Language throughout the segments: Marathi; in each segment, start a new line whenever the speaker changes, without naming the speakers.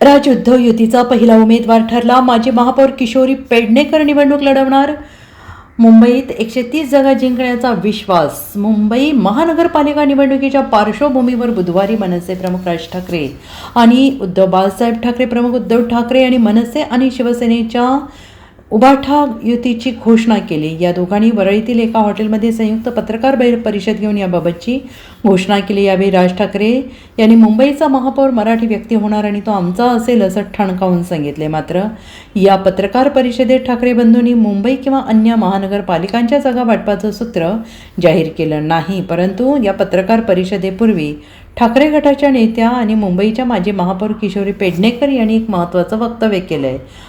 राज उद्धव युतीचा पहिला उमेदवार ठरला. माजी महापौर किशोरी पेडणेकर निवडणूक लढवणार. मुंबईत एकशे तीस जागा जिंकण्याचा विश्वास. मुंबई महानगरपालिका निवडणुकीच्या पार्श्वभूमीवर बुधवारी मनसे प्रमुख राज ठाकरे आणि उद्धव बाळासाहेब ठाकरे प्रमुख उद्धव ठाकरे आणि मनसे आणि शिवसेनेच्या उबाठा युतीची घोषणा केली. या दोघांनी वरळीतील एका हॉटेलमध्ये संयुक्त पत्रकार परिषद घेऊन याबाबतची घोषणा केली. यावेळी राज ठाकरे यांनी मुंबईचा महापौर मराठी व्यक्ती होणार आणि तो आमचा असेल असं ठणकावून सांगितले. मात्र या पत्रकार परिषदेत ठाकरे बंधूंनी मुंबई किंवा अन्य महानगरपालिकांच्या जागा वाटपाचं सूत्र जाहीर केलं नाही. परंतु या पत्रकार परिषदेपूर्वी ठाकरे गटाच्या नेत्या आणि मुंबईच्या माजी महापौर किशोरी पेडणेकर यांनी एक महत्त्वाचं वक्तव्य केलं आहे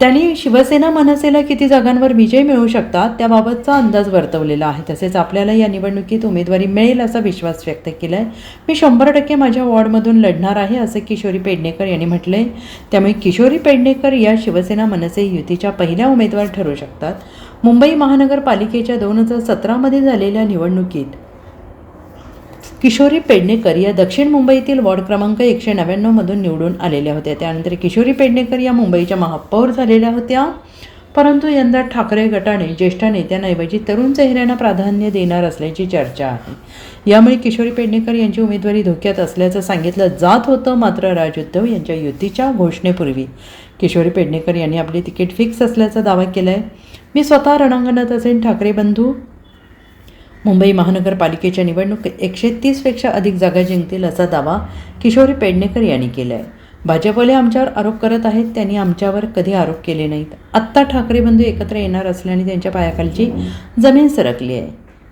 त्यांनी शिवसेना मनसेला किती जागांवर विजय मिळू शकतात त्याबाबतचा अंदाज वर्तवलेला आहे. तसेच आपल्याला या निवडणुकीत उमेदवारी मिळेल असा विश्वास व्यक्त केला आहे मी शंभर टक्के माझ्या वॉर्डमधून लढणार आहे असं किशोरी पेडणेकर यांनी म्हटलंय. त्यामुळे किशोरी पेडणेकर या शिवसेना मनसे युतीच्या पहिल्या उमेदवार ठरू शकतात. मुंबई महानगरपालिकेच्या दोन हजार सतरामध्ये झालेल्या निवडणुकीत किशोरी पेडणेकर या दक्षिण मुंबईतील वॉर्ड क्रमांक एकशे नव्याण्णवमधून निवडून आलेल्या होत्या. त्यानंतर किशोरी पेडणेकर या मुंबईच्या महापौर झालेल्या होत्या. परंतु यंदा ठाकरे गटाने ज्येष्ठ नेत्यांऐवजी तरुण चेहऱ्यांना प्राधान्य देणार असल्याची चर्चा आहे. यामुळे किशोरी पेडणेकर यांची उमेदवारी धोक्यात असल्याचं सांगितलं जात होतं मात्र राज उद्धव यांच्या युतीच्या घोषणेपूर्वी. किशोरी पेडणेकर यांनी आपली तिकीट फिक्स असल्याचा दावा केला आहे मी स्वतः रणांगणात असेन ठाकरे बंधू. मुंबई महानगरपालिकेच्या निवडणुकीत एकशे तीसपेक्षा अधिक जागा जिंकतील असा दावा किशोरी पेडणेकर यांनी केला आहे भाजपवाले आमच्यावर आरोप करत आहेत त्यांनी आमच्यावर कधी आरोप केले नाहीत. आत्ता ठाकरे बंधू एकत्र येणार असल्याने त्यांच्या पायाखालची जमीन सरकली आहे.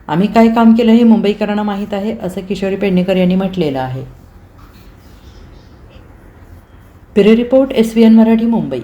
आम्ही काय काम केलं हे मुंबईकरांना माहीत आहे असं किशोरी पेडणेकर यांनी म्हटलेलं आहे. Bureau report S V N Marathi Mumbai.